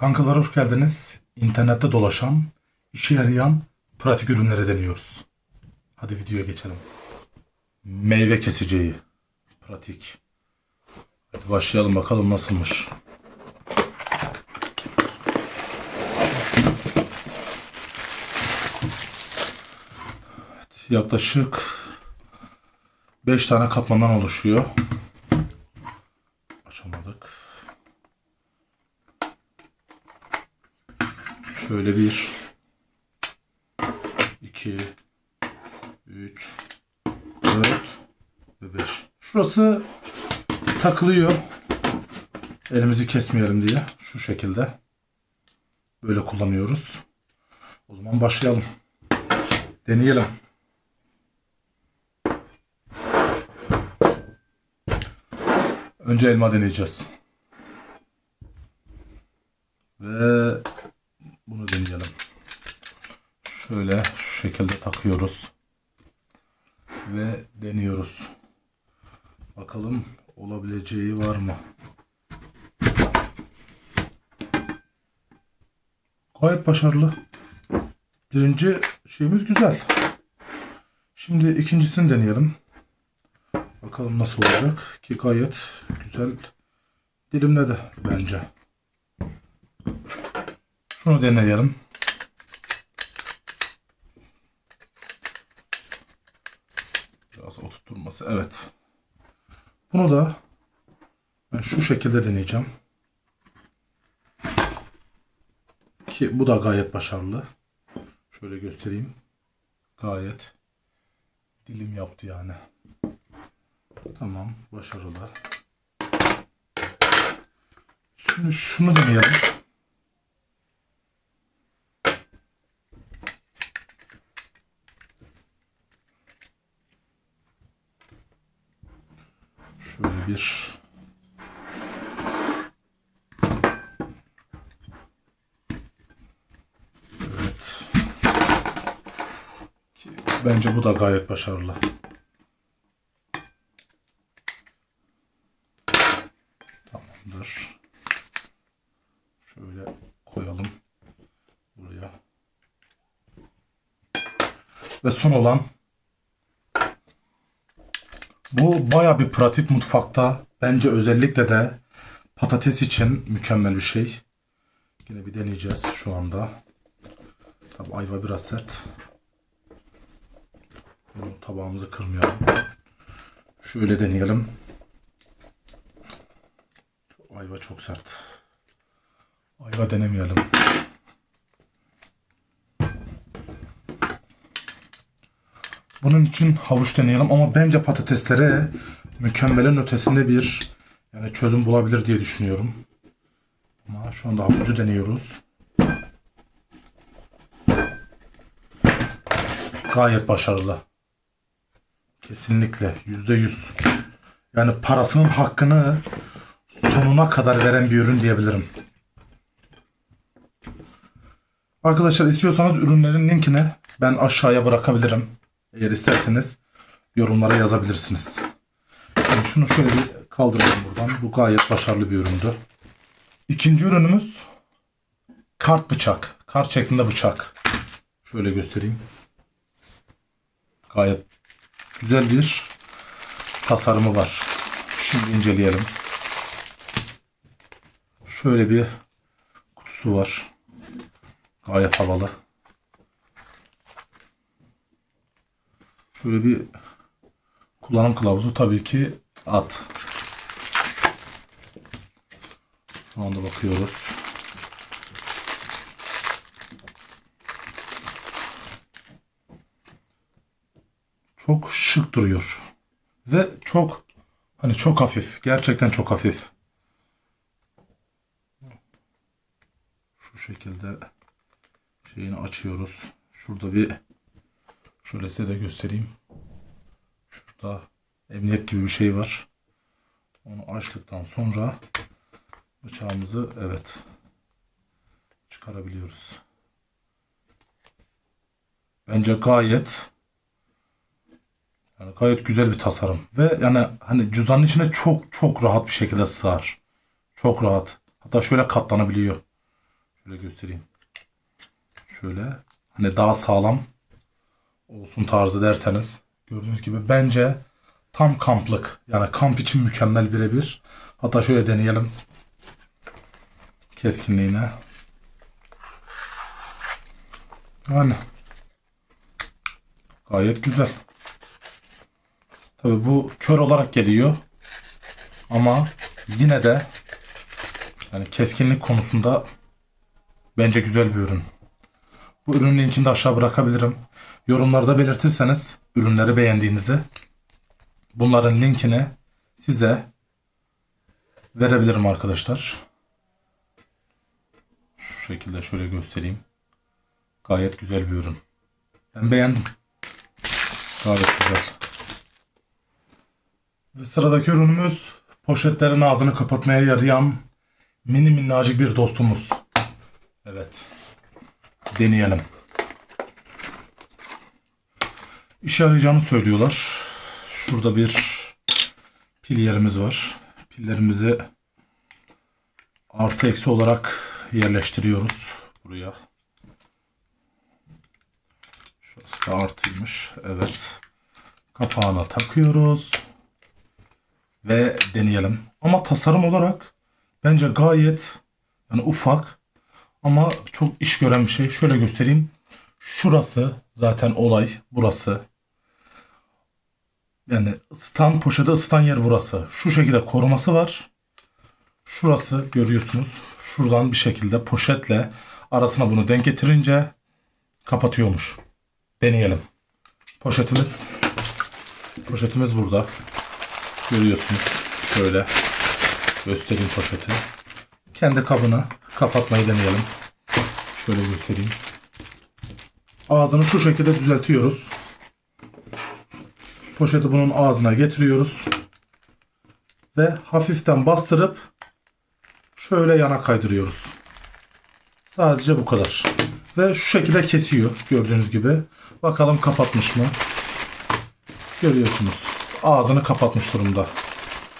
Kankalar hoş geldiniz. İnternette dolaşan, işe yarayan pratik ürünleri deniyoruz. Hadi videoya geçelim. Meyve keseceği. Pratik. Hadi başlayalım bakalım nasılmış. Evet, yaklaşık 5 tane katmandan oluşuyor. Şöyle bir, iki, üç, dört ve beş. Şurası takılıyor. Elimizi kesmeyelim diye. Şu şekilde. Böyle kullanıyoruz. O zaman başlayalım. Deneyelim. Önce elma deneyeceğiz. Ve bunu deneyelim. Şöyle şu şekilde takıyoruz. Ve deniyoruz. Bakalım olabileceği var mı? Gayet başarılı. Birinci şeyimiz güzel. Şimdi ikincisini deneyelim. Bakalım nasıl olacak ki gayet güzel dilimledi bence. Şunu deneyelim. Biraz oturtturması. Evet. Bunu da ben şu şekilde deneyeceğim. Ki bu da gayet başarılı. Şöyle göstereyim. Gayet dilim yaptı yani. Tamam. Başarılı. Şimdi şunu deneyelim. Şöyle bir Evet. Ki Bence bu da gayet başarılı. Tamamdır. Şöyle koyalım buraya. Ve son olan bu baya bir pratik mutfakta. Bence özellikle de patates için mükemmel bir şey. Yine bir deneyeceğiz şu anda. Tabi ayva biraz sert. Bunu tabağımızı kırmayalım. Şöyle deneyelim. Ayva çok sert. Ayva denemeyelim. Bunun için havuç deneyelim ama bence patateslere mükemmelin ötesinde bir yani çözüm bulabilir diye düşünüyorum. Ama şu anda havucu deniyoruz. Gayet başarılı. Kesinlikle yüzde yüz. Yani parasının hakkını sonuna kadar veren bir ürün diyebilirim. Arkadaşlar istiyorsanız ürünlerin linkini ben aşağıya bırakabilirim. Eğer isterseniz yorumlara yazabilirsiniz. Şimdi şunu şöyle bir kaldıralım buradan. Bu gayet başarılı bir üründü. İkinci ürünümüz kart bıçak. Kart şeklinde bıçak. Şöyle göstereyim. Gayet güzel bir tasarımı var. Şimdi inceleyelim. Şöyle bir kutusu var. Gayet havalı. Şöyle bir kullanım kılavuzu tabii ki at. Şu anda bakıyoruz. Çok şık duruyor. Ve çok hani çok hafif. Gerçekten çok hafif. Şu şekilde şeyini açıyoruz. Şurada bir şöyle size de göstereyim. Şurada emniyet gibi bir şey var. Onu açtıktan sonra bıçağımızı evet çıkarabiliyoruz. Bence gayet yani gayet güzel bir tasarım ve yani hani cüzdanın içine çok çok rahat bir şekilde sığar. Çok rahat. Hatta şöyle katlanabiliyor. Şöyle göstereyim. Şöyle hani daha sağlam olsun tarzı derseniz gördüğünüz gibi bence tam kamplık. Yani kamp için mükemmel birebir. Hatta şöyle deneyelim. Keskinliğine. Yani gayet güzel. Tabi bu kör olarak geliyor. Ama yine de yani keskinlik konusunda bence güzel bir ürün. Bu ürünün linkini de aşağı bırakabilirim. Yorumlarda belirtirseniz ürünleri beğendiğinizi bunların linkini size verebilirim arkadaşlar. Şu şekilde şöyle göstereyim. Gayet güzel bir ürün. Ben beğendim. Gayet güzel. Ve sıradaki ürünümüz poşetlerin ağzını kapatmaya yarayan mini minnacık bir dostumuz. Evet. Deneyelim. İşe yarayacağını söylüyorlar. Şurada bir pil yerimiz var. Pillerimizi artı eksi olarak yerleştiriyoruz buraya. Şurası da artıymış. Evet. Kapağına takıyoruz. Ve deneyelim. Ama tasarım olarak bence gayet yani ufak ama çok iş gören bir şey. Şöyle göstereyim. Şurası zaten olay. Burası. Yani ısıtan poşeti ısıtan yer burası. Şu şekilde koruması var. Şurası görüyorsunuz. Şuradan bir şekilde poşetle arasına bunu denk getirince kapatıyormuş. Deneyelim. Poşetimiz poşetimiz burada. Görüyorsunuz. Şöyle göstereyim poşeti. Kendi kabını kapatmayı deneyelim. Şöyle göstereyim. Ağzını şu şekilde düzeltiyoruz. Poşeti bunun ağzına getiriyoruz. Ve hafiften bastırıp şöyle yana kaydırıyoruz. Sadece bu kadar. Ve şu şekilde kesiyor gördüğünüz gibi. Bakalım kapatmış mı? Görüyorsunuz. Ağzını kapatmış durumda.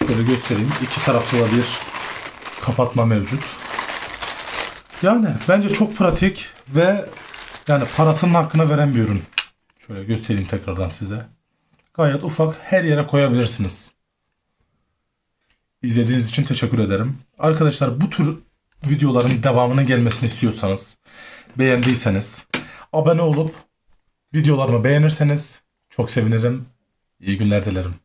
Şöyle göstereyim. İki tarafta da bir kapatma mevcut. Yani bence çok pratik ve yani parasının hakkını veren bir ürün. Şöyle göstereyim tekrardan size. Gayet ufak her yere koyabilirsiniz. İzlediğiniz için teşekkür ederim. Arkadaşlar bu tür videoların devamının gelmesini istiyorsanız, beğendiyseniz, abone olup videolarımı beğenirseniz çok sevinirim. İyi günler dilerim.